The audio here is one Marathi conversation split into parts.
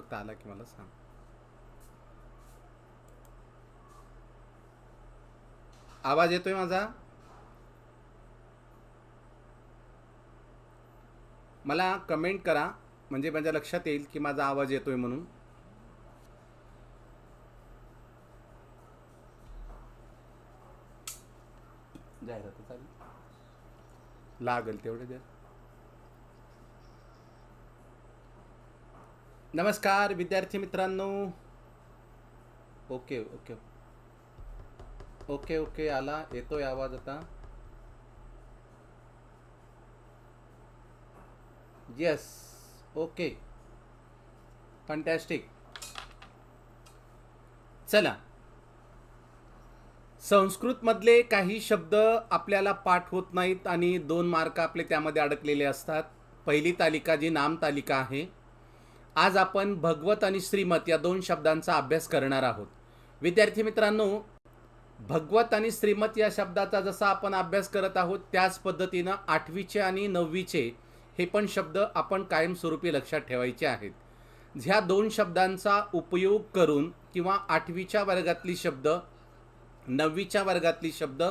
फक्त आला की मला सांग. आवाज येतोय माझा? मला कमेंट करा म्हणजे माझ्या लक्षात येईल की माझा आवाज येतोय म्हणून. जाहिरात लागेल तेवढे द्या. नमस्कार विद्यार्थी मित्रांनो. Okay okay. ओके ओके आला. येतोय आवाज आता. Yes okay. फंटॅस्टिक चला. संस्कृतमधले काही शब्द आपल्याला पाठ होत नाहीत आणि दोन मार्क आपले त्यामध्ये अडकलेले असतात. पहिली तालिका जी नाम तालिका आहे आज आपण भगवत आणि श्रीमत या दोन शब्दांचा अभ्यास करणार आहोत. विद्यार्थी मित्रांनो भगवत आणि श्रीमत या शब्दाचा जसा आपण अभ्यास करत आहोत त्याच पद्धतीनं आठवीचे आणि नववीचे हे पण शब्द आपण कायमस्वरूपी लक्षात ठेवायचे आहेत. ह्या दोन शब्दांचा उपयोग करून किंवा आठवीच्या वर्गातली शब्द नववीच्या वर्गातली शब्द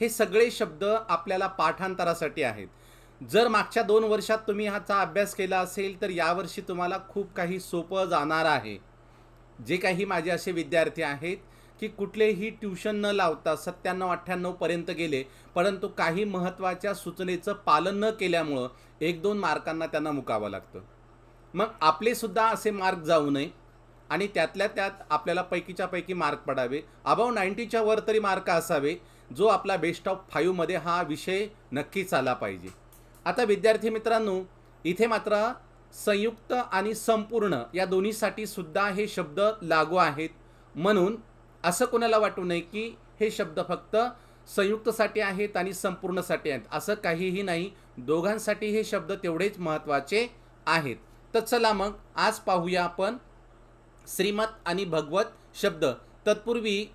हे सगळे शब्द आपल्याला पाठांतरासाठी आहेत. जर मागच्या दोन वर्षात तुम्ही ह्याचा अभ्यास केला असेल तर यावर्षी तुम्हाला खूप काही सोपं जाणार आहे. जे काही माझे असे विद्यार्थी आहेत की कुठलेही ट्यूशन न लावता सत्त्याण्णव अठ्ठ्याण्णवपर्यंत गेले परंतु काही महत्त्वाच्या सूचनेचं पालन न केल्यामुळं एक दोन मार्कांना त्यांना मुकावं लागतं. मग आपलेसुद्धा असे मार्क जाऊ नये आणि त्यातल्या त्यात आपल्याला पैकीच्या पैकी मार्क पडावे. अबाव नाईन्टीच्या वर तरी मार्क असावे जो आपला बेस्ट ऑफ फाईव्हमध्ये हा विषय नक्कीच आला पाहिजे. आता विद्यार्थी मित्रांनो इथे मात्र संयुक्त आणि संपूर्ण या दोन्हीसाठी सुद्धा हे शब्द लागू आहेत. म्हणून असं कोणाला वाटू नये की हे शब्द फक्त संयुक्तसाठी आहेत आणि संपूर्णसाठी आहेत. असं काहीही नाही. दोघांसाठी हे शब्द तेवढेच महत्त्वाचे आहेत. तर चला मग आज पाहूया आपण श्रीमत आणि भगवत शब्द. तत्पूर्वी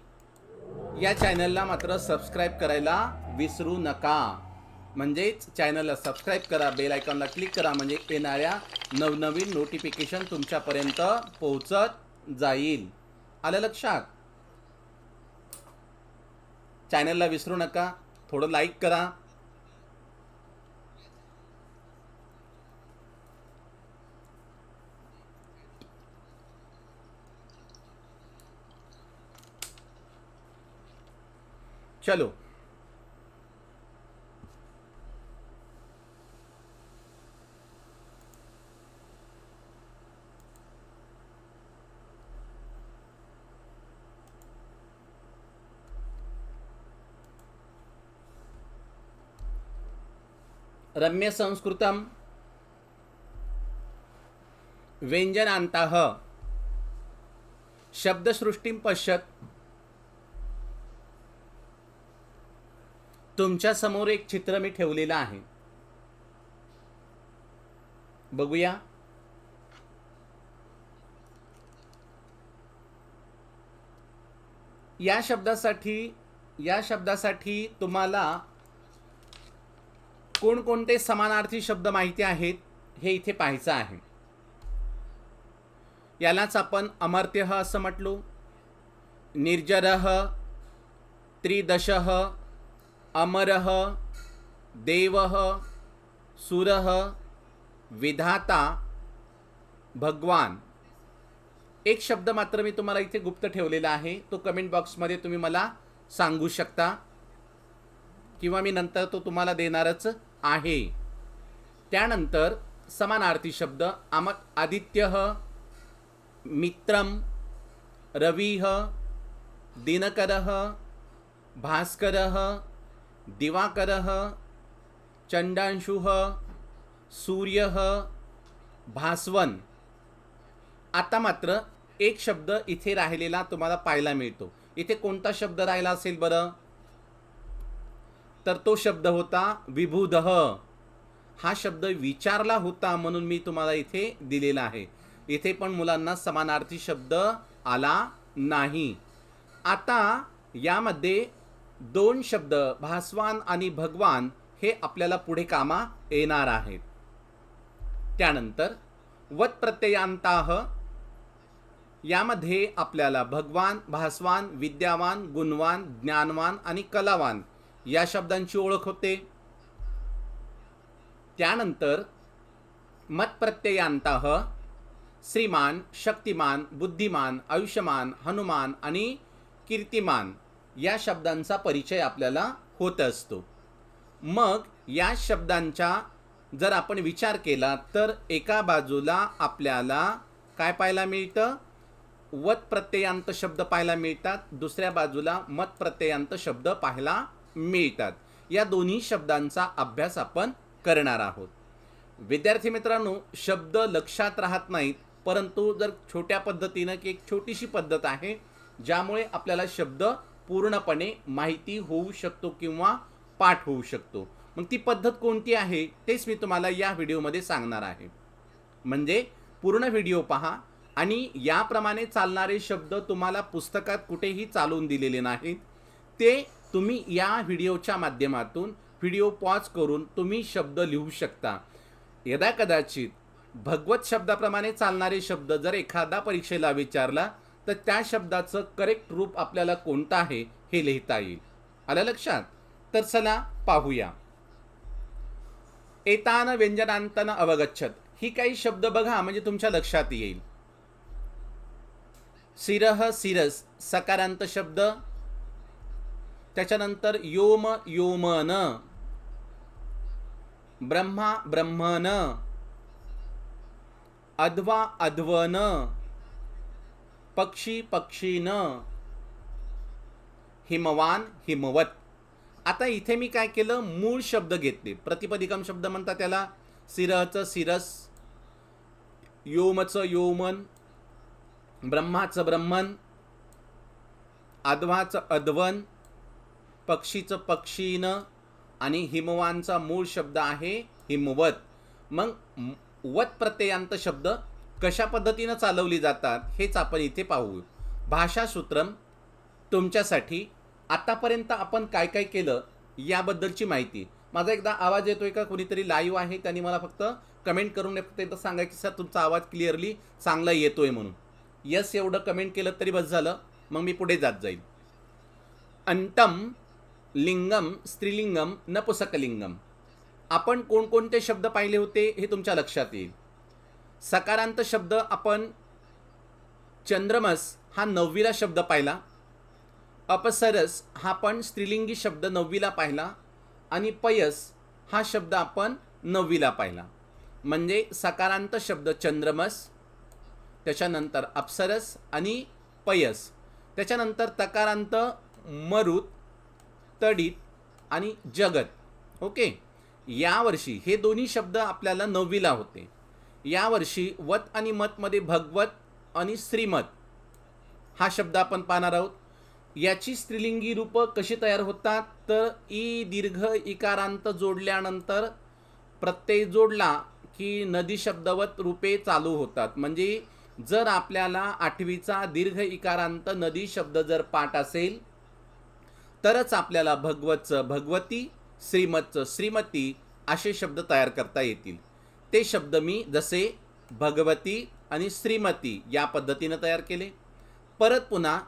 या चॅनलला मात्र सबस्क्राईब करायला विसरू नका. म्हणजेच चॅनलला सबस्क्राईब करा बेल आयकॉनला क्लिक करा म्हणजे येणाऱ्या नवनवीन नोटिफिकेशन तुमच्यापर्यंत पोहोचत जाईल. आलं लक्षात? चॅनलला विसरू नका थोडं लाईक करा. चलो. रम्य संस्कृतम। व्यंजनांतः। शब्दसृष्टीं पश्यत। तुमच्यासमोर एक चित्र मी ठेवलेलं आहे. बघूया. या शब्दासाठी या शब्दासाठी तुम्हाला कोणकोणते समानार्थी शब्द माहिती आहेत हे इथे पाहायचं आहे. यालाच आपण अमर्त्य असं म्हटलो. निर्जरः त्रिदशः अमरः देवः सुरः विधाता भगवान. एक शब्द मात्र मी तुम्हाला इथे गुप्त ठेवलेला आहे. तो कमेंट बॉक्समध्ये तुम्ही मला सांगू शकता. किंवा मी नंतर तो तुम्हाला देणारच. आहे. त्यानंतर समानार्थी शब्द आम आदित्य मित्रम रविः दिनकरः भास्करः दिवाकरः चंडांशुः सूर्यः भास्वन. आता मात्र एक शब्द इथे राहिलेला तुम्हाला पाहायला मिळतो. इथे कोणता शब्द राहिला असेल बरं? तर तो शब्द होता विभुदह हा शब्द विचारला होता म्हणून मी तुम्हाला इथे दिलेला आहे. इथे पण मुलांना समानार्थी शब्द आला नाही. आता यामध्ये दोन शब्द भासवान आणि भगवान हे आपल्याला पुढे कामा येणार आहेत. त्यानंतर वत प्रत्ययांताह. यामध्ये आपल्याला भगवान भासवान विद्यावान गुणवान ज्ञानवान आणि कलावान या शब्दांची ओळख होते. त्यानंतर मतप्रत्ययांत श्रीमान शक्तिमान बुद्धिमान आयुष्यमान हनुमान आणि कीर्तिमान या शब्दांचा परिचय आपल्याला होत असतो. मग या शब्दांचा जर आपण विचार केला तर एका बाजूला आपल्याला काय पाहायला मिळतं? वत प्रत्ययांत शब्द पाहायला मिळतात. दुसऱ्या बाजूला मत प्रत्ययांत शब्द पाहायला मिळतात. या दोन्ही शब्दांचा अभ्यास आपण करणार आहोत. विद्यार्थी मित्रांनो शब्द लक्षात राहत नाहीत परंतु जर छोट्या पद्धतीनं की एक छोटीशी पद्धत आहे ज्यामुळे आपल्याला शब्द पूर्णपणे माहिती होऊ शकतो किंवा पाठ होऊ शकतो. मग ती पद्धत कोणती आहे तेच मी तुम्हाला या व्हिडिओमध्ये सांगणार आहे. म्हणजे पूर्ण व्हिडिओ पहा आणि याप्रमाणे चालणारे शब्द तुम्हाला पुस्तकात कुठेही चालवून दिलेले नाहीत. ते तुम्ही या व्हिडिओच्या माध्यमातून व्हिडिओ पॉज करून तुम्ही शब्द लिहू शकता. यदा कदाचित भगवत शब्दाप्रमाणे चालणारे शब्द जर एखादा परीक्षेला विचारला तर त्या शब्दाचं करेक्ट रूप आपल्याला कोणतं आहे हे लिहिता येईल. आलं लक्षात? तर चला पाहूया. एतान व्यंजनांतन अवगच्छत. ही काही शब्द बघा म्हणजे तुमच्या लक्षात येईल. सिरह सिरस सकारांत शब्द त्याच्यानंतर योम योमन. ब्रह्मा ब्रह्मन. अध्वा अध्वन. पक्षी पक्षीन. हिमवान हिमवत. आता इथे मी काय केलं? मूळ शब्द घेतले. प्रतिपदिकम शब्द म्हणतात त्याला सिरहचं सिरस. योमचं योमन. ब्रह्माचं ब्रह्मन. अध्वाचं अध्वन. पक्षीचं पक्षीन आणि हिमवानचा मूळ शब्द आहे हिमवत. मग वत प्रत्ययांत शब्द कशा पद्धतीनं चालवली जातात हेच आपण इथे पाहू. भाषासूत्रम तुमच्यासाठी आतापर्यंत आपण काय काय केलं याबद्दलची माहिती. माझा एकदा आवाज येतोय का? कोणीतरी लाईव्ह आहे त्यांनी मला फक्त कमेंट करून फक्त एकदा सांगा की सर तुमचा आवाज क्लिअरली चांगला येतोय म्हणून. यस एवढं कमेंट केलं तरी बस झालं. मग मी पुढे जात जाईल. अंतम लिंगम स्त्रीलिंगम नपुसकलिंगम. आपण कोणकोणते शब्द पाहिले होते हे तुमच्या लक्षात येईल. सकारांत शब्द आपण चंद्रमस हा नववीला शब्द पाहिला. अपसरस हा पण स्त्रीलिंगी शब्द नववीला पाहिला. आणि पयस हा शब्द आपण नववीला पाहिला. म्हणजे सकारांत शब्द चंद्रमस त्याच्यानंतर अप्सरस आणि पयस. त्याच्यानंतर तकारांत मरुत तडीत आणि जगत. ओके? यावर्षी हे दोन्ही शब्द आपल्याला नववीला होते. यावर्षी वत आणि मतमध्ये भगवत आणि श्रीमत हा शब्द आपण पाहणार आहोत. याची स्त्रीलिंगी रूपं कशी तयार होतात? तर ई दीर्घ इकारांत जोडल्यानंतर प्रत्यय जोडला की नदी शब्दवत रूपे चालू होतात. म्हणजे जर आपल्याला आठवीचा दीर्घ इकारांत नदी शब्द जर पाठ असेल तरच आपल्याला भगवतचं भगवती श्रीमतचं श्रीमती असे शब्द तयार करता येतील. ते शब्द मी जसे भगवती आणि श्रीमती या पद्धतीनं तयार केले. परत पुन्हा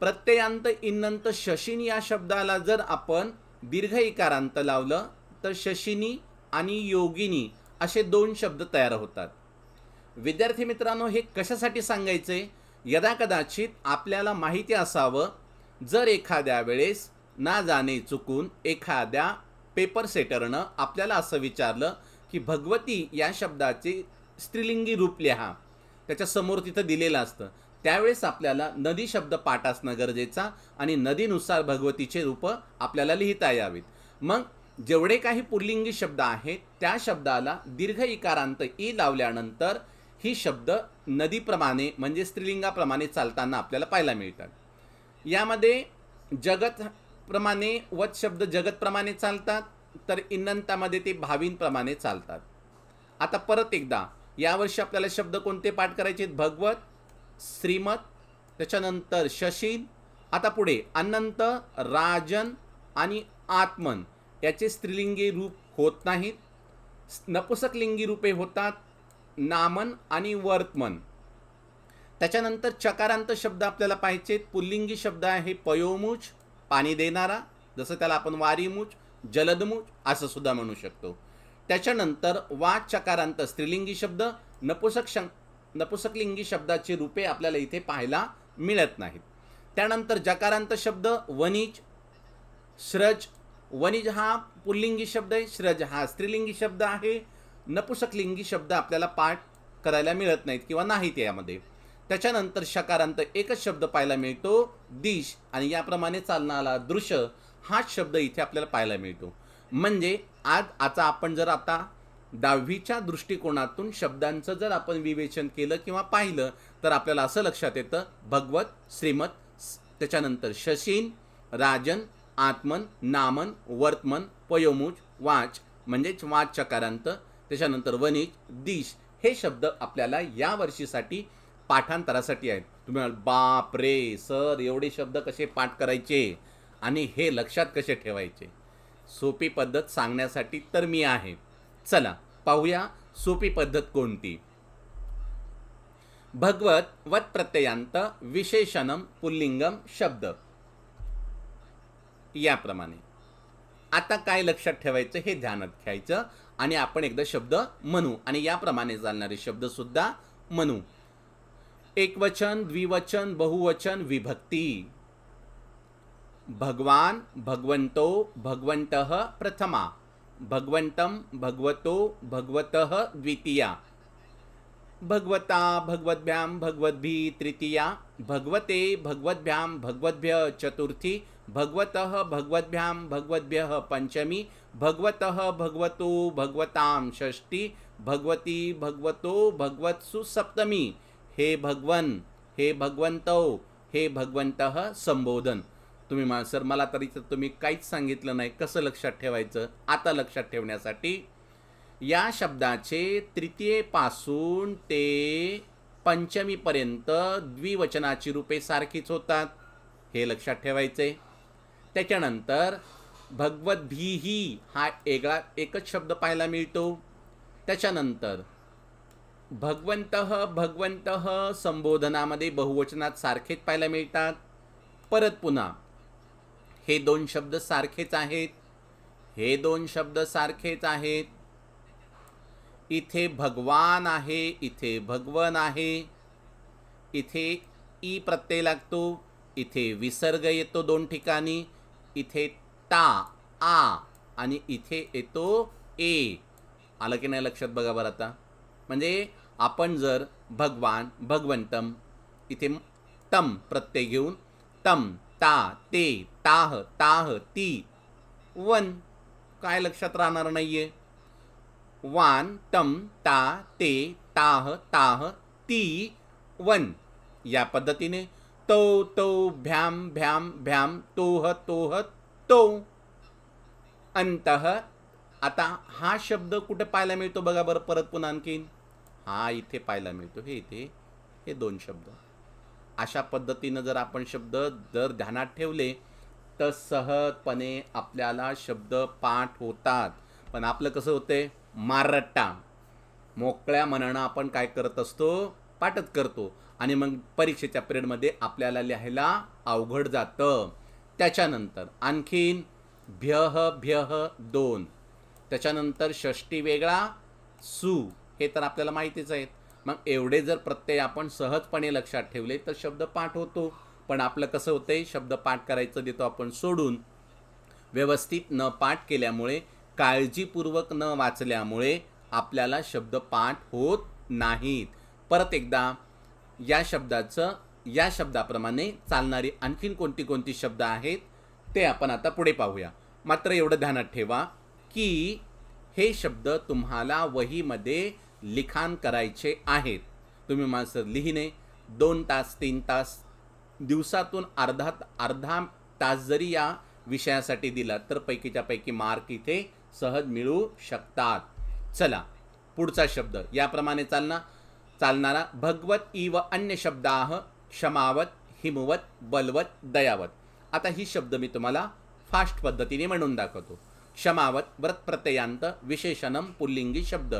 प्रत्ययांत इन्नंत शशिनी या शब्दाला जर आपण दीर्घ इकारांत लावलं तर शशिनी आणि योगिनी असे दोन शब्द तयार होतात. विद्यार्थी मित्रांनो हे कशासाठी सांगायचे? यदा कदाचित आपल्याला माहिती असावं जर एखाद्या वेळेस ना जाणे चुकून एखाद्या पेपर सेटरनं आपल्याला असं विचारलं की भगवती या शब्दाचे स्त्रीलिंगी रूप लिहा. त्याच्यासमोर तिथं दिलेलं असतं. त्यावेळेस आपल्याला नदी शब्द पाठ असणं गरजेचा आणि नदीनुसार भगवतीचे रूप आपल्याला लिहिता यावेत. मग जेवढे काही पुल्लिंगी शब्द आहेत त्या शब्दाला दीर्घ इकारांत ई लावल्यानंतर ही शब्द नदीप्रमाणे म्हणजे स्त्रीलिंगाप्रमाणे चालताना आपल्याला पाहायला मिळतात. यामध्ये जगत प्रमाणे वत शब्द जगतप्रमाणे चालतात तर इन्नंतामध्ये ते भावींप्रमाणे चालतात. आता परत एकदा यावर्षी आपल्याला शब्द कोणते पाठ करायचे आहेत? भगवत श्रीमत त्याच्यानंतर शशीन आता पुढे अनंत राजन आणि आत्मन. याचे स्त्रीलिंगी रूप होत नाहीत नपुसकलिंगी रूपे होतात नामन आणि वर्तमन. त्याच्यानंतर चकारांत शब्द आपल्याला पाहिजेत पुल्लिंगी शब्द आहे पयोमुच पाणी देणारा जसं त्याला आपण वारीमुच जलदमुच असं सुद्धा म्हणू शकतो. त्याच्यानंतर वा चकारांत स्त्रीलिंगी शब्द नपुसक शं नपुसकलिंगी शब्दाची रूपे आपल्याला इथे पाहायला मिळत नाहीत. त्यानंतर जकारांत शब्द वनिज श्रज वनिज हा पुल्लिंगी शब्द आहे श्रज हा स्त्रीलिंगी शब्द आहे. नपुसकलिंगी शब्द आपल्याला पाठ करायला मिळत नाहीत किंवा नाहीत यामध्ये. त्याच्यानंतर शकारांत एकच शब्द पाहायला मिळतो दिश. आणि याप्रमाणे चालणारा दृश्य हाच शब्द इथे आपल्याला पाहायला मिळतो. म्हणजे आज आता आपण जर आता दहावीच्या दृष्टिकोनातून शब्दांचं जर आपण विवेचन केलं किंवा पाहिलं तर आपल्याला असं लक्षात येतं भगवत श्रीमत त्याच्यानंतर शशीन राजन आत्मन नामन वर्तमन पयोमुज वाच. म्हणजेच वाच चकारांत त्याच्यानंतर वनिज दिश. हे शब्द आपल्याला या वर्षीसाठी पाठांतरासाठी आहेत. तुम्ही म्हणाल, बाप रे सर एवढे शब्द कसे पाठ करायचे? आणि हे लक्षात कसे ठेवायचे? सोपी पद्धत सांगण्यासाठी तर मी आहे. चला पाहूया सोपी पद्धत कोणती? भगवत वत प्रत्ययांत विशेषणम पुल्लिंगम शब्द. याप्रमाणे. आता काय लक्षात ठेवायचं हे ध्यानात घ्यायचं आणि आपण एकदा शब्द म्हणू आणि याप्रमाणे चालणारे शब्द सुद्धा म्हणू. एकवचन द्विवचन बहुवचन विभक्ती। भगवान भगवंतो भगवंत प्रथमा। भगवंतम भगवतो भगवतः द्वितीया। भगवता भगवद्भ्यां भगवद्भि तृतीया। भगवते भगवद्भ्यां भगवद्भ्य चतुर्थी। भगवतः भगवद्भ्यां भगवद्भ्यः पञ्चमी। भगवतः भगवतो भगवतां षष्ठी। भगवती भगवतो भगवत्सु सप्तमी। हे भगवन हे भगवंतो हे भगवंतः संबोधन. तुम्ही मा सर मला तरी तर तुम्ही काहीच सांगितलं नाही. कसं लक्षात ठेवायचं? आता लक्षात ठेवण्यासाठी या शब्दाचे तृतीयेपासून ते पंचमीपर्यंत द्विवचनाची रूपे सारखीच होतात. हे लक्षात ठेवायचे त्याच्यानंतर भगवद्भीही हा एकळा एकच शब्द पाहायला मिळतो. त्याच्यानंतर भगवंत भगवंत संबोधनामध्ये बहुवचनात सारखेच पाहायला मिळतात. परत पुन्हा हे दोन शब्द सारखेच आहेत. हे दोन शब्द सारखेच आहेत. इथे भगवान आहे इथे भगवन आहे. इथे ई प्रत्यय लागतो इथे विसर्ग येतो दोन ठिकाणी. इथे ता आ आणि इथे येतो ए. आलं की नाही लक्षात बघा बरं आता. म्हणजे आपण जर भगवान भगवंतम इथे तम प्रत्यय घेऊन तम ता ते ताह ताह ती वन काय लक्षात राहणार नाहीये? वान तम ता ते ताह ताह ती वन. या पद्धतीने तो तो भ्याम भ्याम भ्याम तोह तोह तो. अंतः आता हा शब्द कुठे पाहायला मिळतो बघा बरं परत पुन्हा आणखीन. हा इथे पाहायला मिळतो. हे इथे हे दोन शब्द. अशा पद्धतीनं जर आपण शब्द जर ध्यानात ठेवले तर सहजपणे आपल्याला शब्द पाठ होतात. पण आपलं कसं होते मारट्टा. मोकळ्या मनानं आपण काय करत असतो? पाठच करतो. आणि मग परीक्षेच्या पिरियडमध्ये आपल्याला लिहायला अवघड जातं. त्याच्यानंतर आणखीन भ्यह भ्यह दोन. त्याच्यानंतर षष्टी वेगळा सु. हे तर आपल्याला माहितीच आहेत. मग एवढे जर प्रत्यय आपण सहजपणे लक्षात ठेवले तर शब्द पाठ होतो. पण आपलं कसं होतंय शब्द पाठ करायचं देतो आपण सोडून. व्यवस्थित न पाठ केल्यामुळे काळजीपूर्वक न वाचल्यामुळे आपल्याला शब्द पाठ होत नाहीत. परत एकदा या शब्दाचं या शब्दाप्रमाणे चालणारी आणखीन कोणती कोणती शब्द आहेत ते आपण आता पुढे पाहूया. मात्र एवढं ध्यानात ठेवा की हे शब्द तुम्हाला वहीमध्ये लिखाण करायचे आहेत. तुम्ही माणसं लिहिणे दोन तास तीन तास दिवसातून अर्धा अर्धा तास जरी या विषयासाठी दिला तर पैकीच्या पैकी मार्क इथे सहज मिळू शकतात. चला पुढचा शब्द. याप्रमाणे चालना चालणारा भगवत इव अन्य शब्दाह क्षमावत हिमवत बलवत दयावत. आता ही शब्द मी तुम्हाला फास्ट पद्धतीने म्हणून दाखवतो. क्षमावत व्रत प्रत्ययांत विशेषणम पुल्लिंगी शब्द.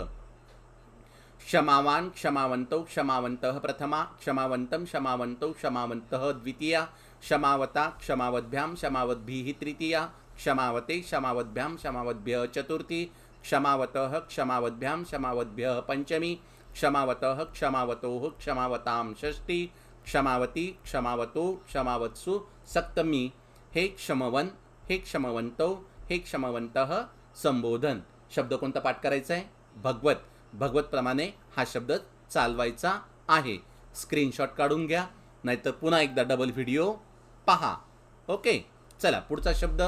क्षमावान क्षमावंतौ क्षमावन्तः प्रथमा क्षमावन्तं क्षमावन्तौ क्षमावन्तः द्वितीया क्षमावता क्षमावद्भ्यां क्षमावद्भिः तृतीया क्षमावते क्षमावद्भ्यां क्षमावद्भ्यः चतुर्थी क्षमावतः क्षमावद्भ्यां क्षमावद्भ्यः पञ्चमी क्षमावतः क्षमावतोः क्षमावतां षष्ठी क्षमावती क्षमावतो क्षमावत्सु सप्तमी। हे क्षमवन हे क्षमवंतो हे क्षमवंत संबोधन। शब्द कोणता पाठ करायचा आहे? भगवत। भगवतप्रमाणे हा शब्द चालवायचा आहे. स्क्रीनशॉट काढून घ्या नाहीतर पुन्हा एकदा डबल व्हिडिओ पहा. ओके चला पुढचा शब्द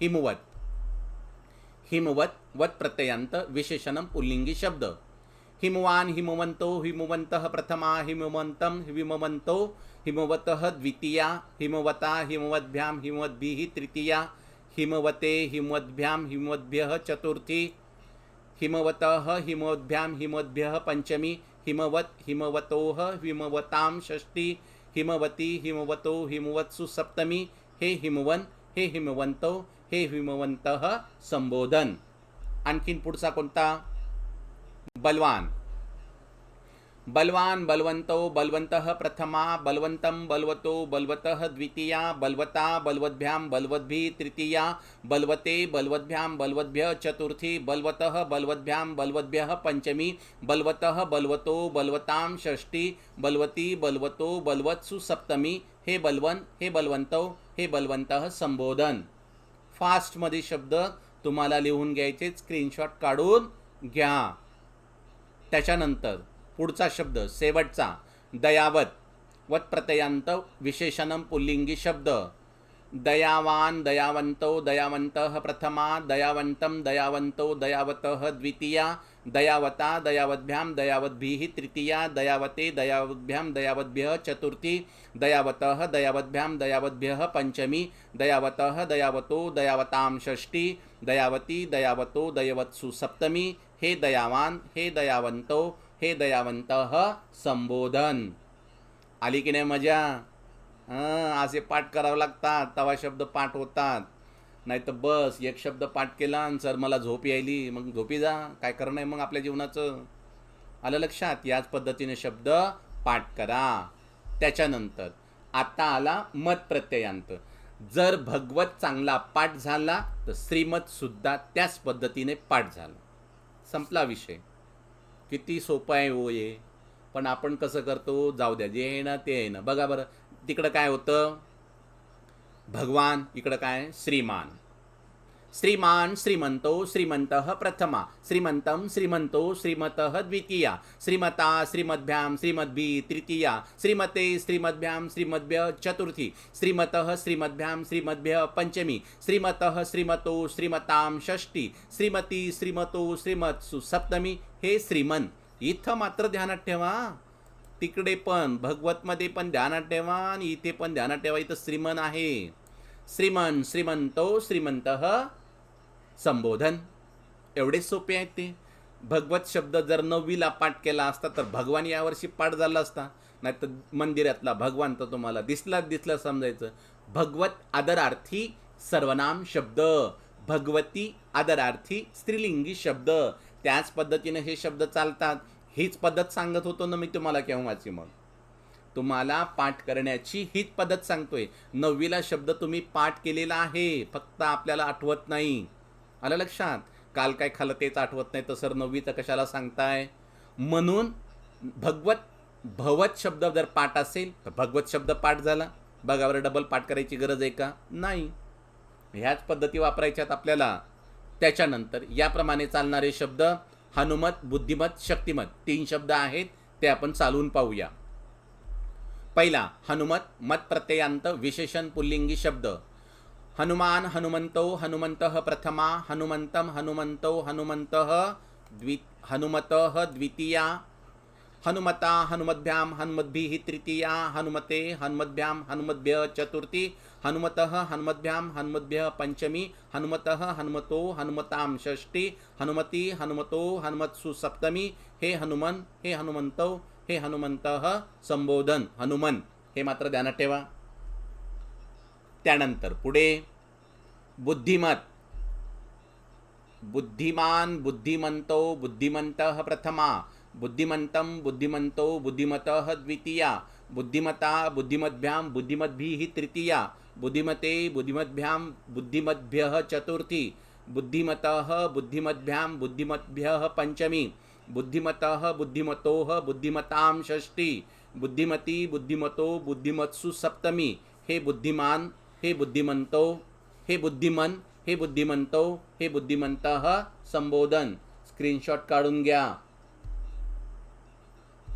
हिमवत. हिमवत वत प्रत्ययांत विशेषणम पुल्लिंगी शब्द. हिमवान हिमवंतो हिमवंत प्रथमा हिमवंतं हिमवंतो हिमवतः द्वितीया हिमवता हिमवद्भ्यां हिमवद्भि तृतीया हिमवते हिमवद्भ्यां हिमवद्भ्यः चतुर्थी हिमवतः हिमोद्भ्याम हिमोद्भ्य पञ्चमी हिमवत् हिमवतोः हिमवतां षष्ठी हिमवती हिमवतो हिमवत्सु सप्तमी हे हिमवन हे हिमवंतो हे हिमवंत संबोधन. आणखीन पुढचा कोणता? बलवान. बलवान बलवंतो बलवंतः प्रथमा बलवंतं बलवतो बलवतः द्वितीया बलवता बलवद्भ्यां बलवद्भि तृतीया बलवते बलवद्भ्यां बलवद्भ्यः चतुर्थी बलवतः बलवद्भ्यां बलवद्भ्यः पंचमी बलवतः बलवतो बलवतां षष्ठी बलवती बलवतो बलवत्सु सप्तमी। हे बलवन हे बलवंतो हे बलवंतः संबोधन। फास्टमध्ये शब्द तुम्हाला लिहून घ्यायचे स्क्रीनशॉट काढून घ्या. त्याच्यानंतर पुढचा शब्द शेवटचा. दयावत वत प्रत्ययांत विशेषणम पुल्लिंगी शब्द. दयावान दयावंतो दयावंत प्रथमा दयावंतं दयावंतो दयावतः द्वितीया दयावता दयावद्भ्यां दयावद्भिः तृतीया दयावते दयावद्भ्यां दयावद्भ्यः चतुर्थी दयावतः दयावद्भ्यां दयावद्भ्यः पञ्चमी दयावतः दयावतो दयावतां षष्ठी दयावती दयावतो दयवत्सु सप्तमी हे दयावान हे दयावंतो हे दयावंतः संबोधन. आली की नाही मजा? हां असे पाठ करावं लागतात तवा शब्द पाठ होतात. नाही तर बस एक शब्द पाठ केला आणि सर मला झोप यायली. मग झोपी जा काय करणं आहे मग आपल्या जीवनाचं? आलं लक्षात? याच पद्धतीने शब्द पाठ करा. त्याच्यानंतर आता आला मत प्रत्ययांत. जर भगवत चांगला पाठ झाला तर श्रीमत सुद्धा त्याच पद्धतीने पाठ झाला. संपला विषय. किती सोपं आहे हो ये पण आपण कसं करतो जाऊ द्या जे आहे ना ते आहे ना. बघा बरं तिकडं काय होतं? भगवान इकडं काय? श्रीमान. श्रीमान श्रीमंतो श्रीमंतः प्रथमा। श्रीमंतं श्रीमंतो श्रीमतः द्वितीया। श्रीमता श्रीमद्भ्यां श्रीमद्भी तृतीया। श्रीमते श्रीमद्भ्यां श्रीमद्भ्य चतुर्थी। श्रीमतः श्रीमद्भ्यां श्रीमद्भ्य पंचमी श्रीमतः श्रीमतो श्रीमतां षष्ठी। श्रीमती श्रीमतो श्रीमत्सु सप्तमी। हे श्रीमन इथं मात्र ध्यानात ठेवा। तिकडे पण भगवतमध्ये पण ध्यानात ठेवा आणि इथे पण ध्यानात ठेवा इथं श्रीमन आहे। श्रीमन श्रीमंतो श्रीमंतः संबोधन. एवढे सोपे आहेत ते. भगवत शब्द जर नववीला पाठ केला असता तर भगवान यावर्षी पाठ झाला असता. नाही तर मंदिरातला भगवान तर तुम्हाला दिसलाच दिसला समजायचं. भगवत आदरार्थी सर्वनाम शब्द. भगवती आदरार्थी स्त्रीलिंगी शब्द. त्याच पद्धतीने हे शब्द चालतात. हीच पद्धत सांगत होतो ना मी तुम्हाला केव्हाची मग? तुम्हाला पाठ करण्याची हीच पद्धत सांगतोय. नववीला शब्द तुम्ही पाठ केलेला आहे. फक्त आपल्याला आठवत नाही. आलं लक्षात? काल काय खालं तेच आठवत नाही तर सर नववीचं कशाला सांगताय? म्हणून भगवत भवत शब्द जर पाठ असेल तर भगवत शब्द पाठ झाला. बघावर डबल पाठ करायची गरज आहे का? नाही. ह्याच पद्धती वापरायच्यात आपल्याला. त्याच्यानंतर याप्रमाणे चालणारे शब्द हनुमत बुद्धिमत शक्तिमत तीन शब्द आहेत ते आपण चालवून पाहूया. पहिला हनुमत मत प्रत्ययांत विशेषण पुल्लिंगी शब्द. हनुमान हनुमंतो हनुमंत प्रथमा हनुमंतं हनुमंतो हनुमंत द्वि हनुमतः द्वितीया हनुमता हनुमद्भ्यां हनुमद्भिः तृतीया हनुमते हनुमद्भ्यां हनुमद्भ्य चतुर्थी हनुमतः हनुमद्भ्यां हनुमद्भ्यः पञ्चमी हनुमतः हनुमतो हनुमतां षष्ठी हनुमती हनुमतो हनुमत्सु सप्तमी हे हनुमन हे हनुमंतो हे हनुमंत संबोधन। हनुमन हे मात्र ध्यानात ठेवा। त्यानंतर पुढे बुद्धिमत. बुद्धिमान बुद्धिमंतो बुद्धिमंत प्रथमा. बुद्धिमंतं बुद्धिमंतो बुद्धिमत द्वितीया. बुद्धिमता बुद्धिमद्भ्यां बुद्धिमद्भिः तृतीया. बुद्धिमते बुद्धिमद्भ्यां बुद्धिमद्भ्यः चतुर्थी. बुद्धिमतः बुद्धिमद्भ्यां बुद्धिमद्भ्यः पञ्चमी. बुद्धिमतः बुद्धिमतोः बुद्धिमतां षष्ठी. बुद्धिमती बुद्धिमतो बुद्धिमत्सु सप्तमी. हे बुद्धिमान हे बुद्धिमंतो हे बुद्धिमन हे बुद्धिमंतो हे बुद्धिमंत संबोधन. स्क्रीनशॉट काढून घ्या.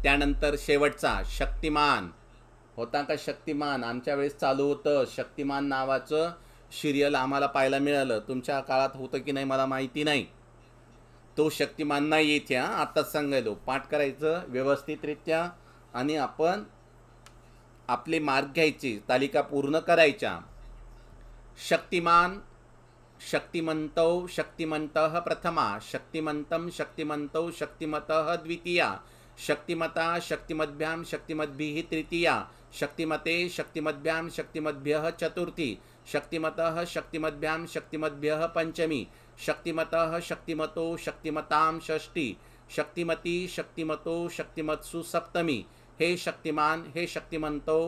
त्यानंतर शेवटचा शक्तिमान. होता का शक्तिमान? आमच्या वेळेस चालू होतं. शक्तिमान नावाचं सिरियल आम्हाला पाहायला मिळालं. तुमच्या काळात होतं की नाही मला माहिती नाही. तो शक्तिमान नाही येथे हां. आत्ताच सांगायलो. पाठ करायचं व्यवस्थितरित्या आणि आपण आपले मार्ग घ्यायचे. तालिका पूर्ण करायच्या. शक्तिमान शक्तिमंतौ शक्तिमंत प्रथमा शक्तिमंतं शक्तिमंतौ शक्तिमतः द्वितीया शक्तिमता शक्तिमद्भ्यां शक्तिमद्भिः तृतीया शक्तिमते शक्तिमद्भ्यां शक्तिमद्भ्यः चतुर्थी शक्तिमतः शक्तिमद्भ्यां शक्तिमद्भ्यः पञ्चमी शक्तिमतः शक्तिमतो शक्तिमतां षष्ठी शक्तिमती शक्तिमतो शक्तिमत्सु सप्तमी। हे शक्तिमान हे शक्तिमंतो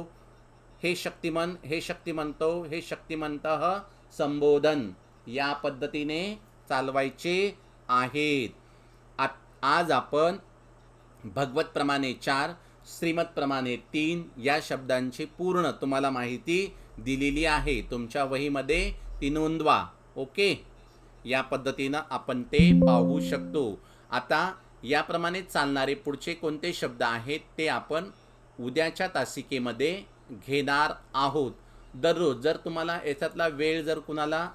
हे शक्तिमन हे शक्तिमंतो हे शक्तिमंतः संबोधन या पद्धतीने चालवायचे आहेत. आ- आज आपण भगवतप्रमाणे चार श्रीमतप्रमाणे तीन या शब्दांची पूर्ण तुम्हाला माहिती दिलेली आहे. तुमच्या वहीमध्ये ती नोंदवा ओके? या पद्धतीनं आपण ते पाहू शकतो. आता याप्रमाणे चालणारे पुढचे कोणते शब्द आहेत ते आपण उद्याच्या तासिकेमध्ये घेणार आहोत. दररोज जर तुम्हाला याच्यातला वेळ जर कुणाला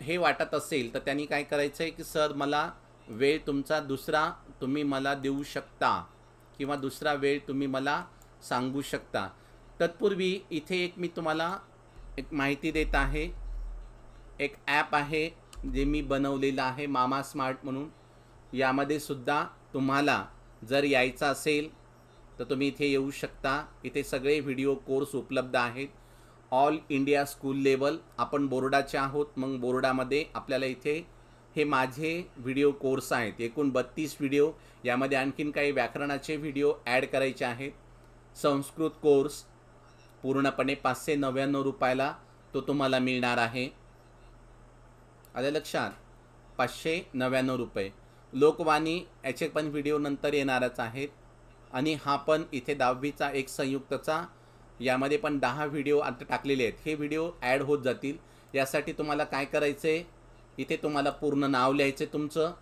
हे वाटत असेल तर त्यांनी काय करायचं आहे की सर मला वेळ तुमचा दुसरा तुम्ही मला देऊ शकता किंवा दुसरा वेळ तुम्ही मला सांगू शकता. तत्पूर्वी इथे एक मी तुम्हाला एक माहिती देत आहे. एक ॲप आहे जे मी बनवलेलं आहे मामा स्मार्ट म्हणून. यामध्ये सुद्धा तुम्हाला जर यायचं असेल तर तुम्ही इथे येऊ शकता. इथे सगळे व्हिडिओ कोर्स उपलब्ध आहेत. ऑल इंडिया स्कूल लेवल आपण बोर्डाचे आहोत. मग बोर्डामध्ये आपल्याला इथे हे माझे व्हिडिओ कोर्स आहेत. एकूण बत्तीस व्हिडिओ यामध्ये आणखीन काही व्याकरणाचे व्हिडिओ ॲड करायचे आहेत. संस्कृत कोर्स पूर्णपणे पाचशे नव्याण्णव रुपयाला तो तुम्हाला मिळणार आहे. आलं लक्षात? पाचशे नव्याण्णव रुपये. लोकवाणी याचे पण व्हिडिओ नंतर येणारच आहेत. आणि हा पण इथे दहावीचा एक संयुक्तचा यामध्ये पण दहा व्हिडिओ आता टाकलेले आहेत. हे व्हिडिओ ॲड होत जातील. यासाठी तुम्हाला काय करायचं आहे इथे तुम्हाला पूर्ण नाव लिहायचं आहे तुमचं.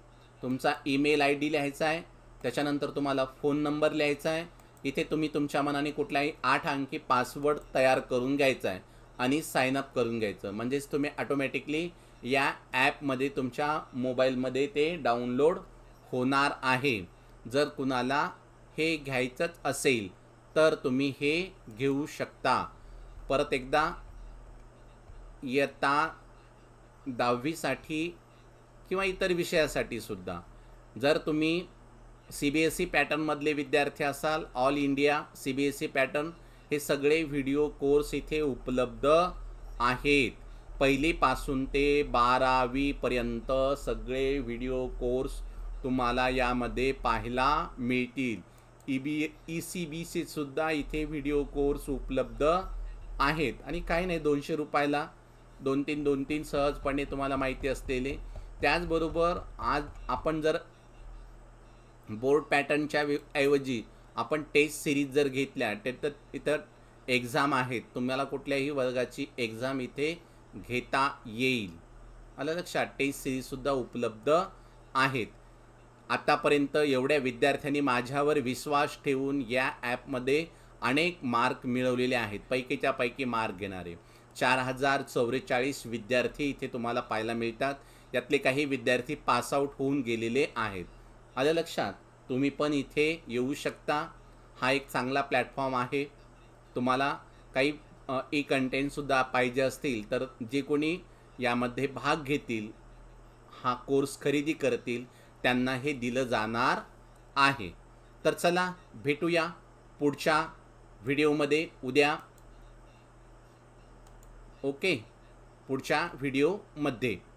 तुमचा ईमेल आय डी लिहायचा आहे. त्याच्यानंतर तुम्हाला फोन नंबर लिहायचा आहे. इथे तुम्ही तुमच्या मनाने कुठलाही आठ अंकी पासवर्ड तयार करून घ्यायचा आहे आणि साइन अप करून घ्यायचं. म्हणजेच तुम्ही ऑटोमॅटिकली या ॲपमध्ये तुमच्या मोबाईलमध्ये ते डाउनलोड होणार आहे. जर कुणाला हे घ्यायचंच असेल तर तुम्ही हे घेऊ शकता. परत एकदा इयत्ता दहावीसाठी किंवा इतर विषयासाठी सुद्धा. जर तुम्ही सी बी एस ई पॅटर्नमधले विद्यार्थी असाल all India C B S E pattern हे सगळे व्हिडिओ कोर्स इथे उपलब्ध आहेत. पहिलीपासून ते बारावीपर्यंत सगळे व्हिडिओ कोर्स तुम्हाला यामध्ये पाहायला मिळतील. E B E C B सुद्धा इथे व्हिडिओ कोर्स उपलब्ध आहेत. आणि काही नाही दोनशे रुपयाला. दोन तीन दोन तीन सहजपणे तुम्हाला माहिती असलेले. त्याचबरोबर आज आपण जर बोर्ड पॅटर्नच्या ऐवजी आपण टेस्ट सिरीज जर घेतल्या तर इतर एक्झाम आहेत. तुम्हाला कुठल्याही वर्गाची एक्झाम इथे घेता येईल. आलं लक्षात? टेस्ट सिरीजसुद्धा उपलब्ध आहेत. आतापर्यंत एवढ्या विद्यार्थ्यांनी माझ्यावर विश्वास ठेवून या ॲपमध्ये अनेक मार्क मिळवलेले आहेत. पैकीच्या पैकी मार्क घेणारे. चार हजार चौवेचाळीस विद्यार्थी इथे तुम्हाला पाहायला मिळतात. यातले काही विद्यार्थी पासआउट होऊन गेलेले आहेत. आलं लक्षात? तुम्ही पण इथे येऊ शकता. हा एक चांगला प्लॅटफॉर्म आहे. तुम्हाला काही ई कंटेंटसुद्धा पाहिजे असतील तर जे कोणी यामध्ये भाग घेतील हा कोर्स खरेदी करतील त्यांना हे दिलं जाणार आहे. तर चला भेटूया पुढच्या व्हिडिओमध्ये उद्या. ओके. पुढच्या व्हिडिओमध्ये.